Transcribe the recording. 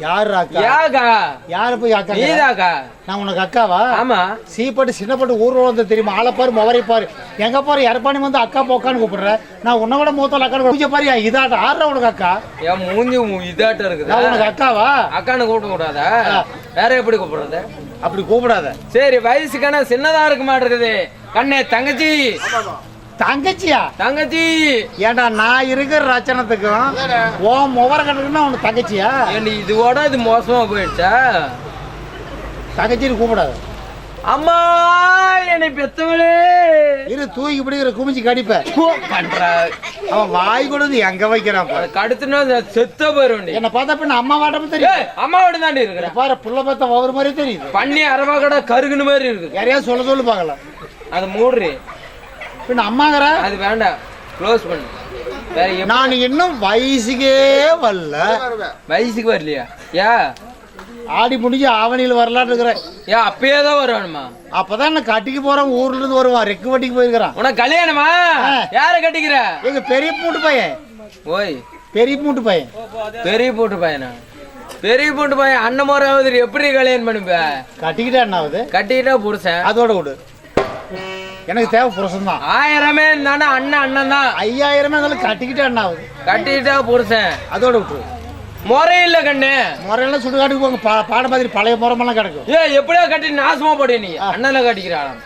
யாரு அக்கா? யாரு போய் அக்கா நீதாக்கா? நான் உனக்கு அக்காவா? ஆமா. சீப்பட்டு சின்னப்பட்டு ஊர்ல வந்து தெரியுமா? ஆளை பாரு முவரை பாரு. எங்க பாரு எரப்பாணி வந்து அக்கா போக்கான்னு கூப்பிடுற. நான் உன்னை விட மூத்த அக்கா பூஜை பாரு இதாட்ட? ஆடுற உனக்கு அக்கா? என் மூஞ்சி நான் இருக்குதா? உனக்கு அக்காவா? அக்கான்னு கூப்பிட கூடாதா. வேற எப்படி கூப்பிடுறது? அப்படி கூப்பிடாத. சரி வயசுக்கான சின்னதா இருக்க மாட்டேங்குது. கண்ணே தங்கச்சி. தங்கச்சியா? தங்கச்சி. ஏண்டா நான் இருக்கிற ரச்சனத்துக்கும் ஓ முவர கட்டுக்குன்னா உனக்கு தங்கச்சியா? ஏண்டி இதுவோட இது மோசமா போயிடுச்சா? தங்கச்சின்னு கூப்பிடாத. அம்மா என்னை பெத்தவளே. இரு தூக்கி பிடிக்கிற குமிச்சு கடிப்ப. பண்றா. அவன் வாய் கொடுத்து எங்க வைக்கிறான் கடுத்துனா செத்த போயிருவேண்டி என்ன பார்த்தா பின்ன அம்மா வாட்டமும் தெரியும்? ஏய் அம்மாவோட தாண்டி இருக்கிறேன் பாரு புள்ள பார்த்த ஒவ்வொரு மாதிரி தெரியுது. பண்ணி அரவா கடை கருகுன மாதிரி இருக்குது. யாரையா சொல்ல சொல்லு பார்க்கலாம். அது மூடுறி. பின்ன அம்மாங்கிற? அது வேண்டாம் க்ளோஸ் பண்ணு. நான் இன்னும் வயசுக்கே வரல. வயசுக்கு வரலையா? ஏ ஆடி முடிஞ்சு ஆவணியில் வரலான்னு இருக்கிறேன். ஏ அப்பயே தான் வருவானுமா? அப்பதான் நான் கட்டிக்கு போறேன் ஊர்ல இருந்து வருவான். ரெக்கு வட்டிக்கு போயிருக்கிறான். உனக்கு கல்யாணமா. யார கட்டிக்கிற? எங்க பெரிய பூட்டு பையன். ஓய். பெரிய பூட்டு பையன். பெரிய போட்டு பையனா? பெரிய போட்டு பையன் அண்ணன் முறை எப்படி கல்யாணம் பண்ணுப்ப கட்டிக்கிட்டா என்ன ஆகுது? கட்டிக்கிட்டா புருஷன். அதோட விடு. எனக்கு தேவை புருஷன் தான் ஆயிரமே இருந்தானே அண்ணன் அண்ணன் தான் ஐயாயிரமே இருந்தாலும் கட்டிக்கிட்டா என்ன ஆகுது. கட்டிக்கிட்டா புருஷன். அதோட விட்டு முறை இல்ல கண்ணு. முறையெல்லாம் சுடுகாட்டுக்கு போங்க. பா- பாட மாதிரி பழைய முறமெல்லாம் கிடக்கும். ஏ எப்படியோ கட்டி நாசமா போடு நீ. அண்ணல கட்டிக்கிறான்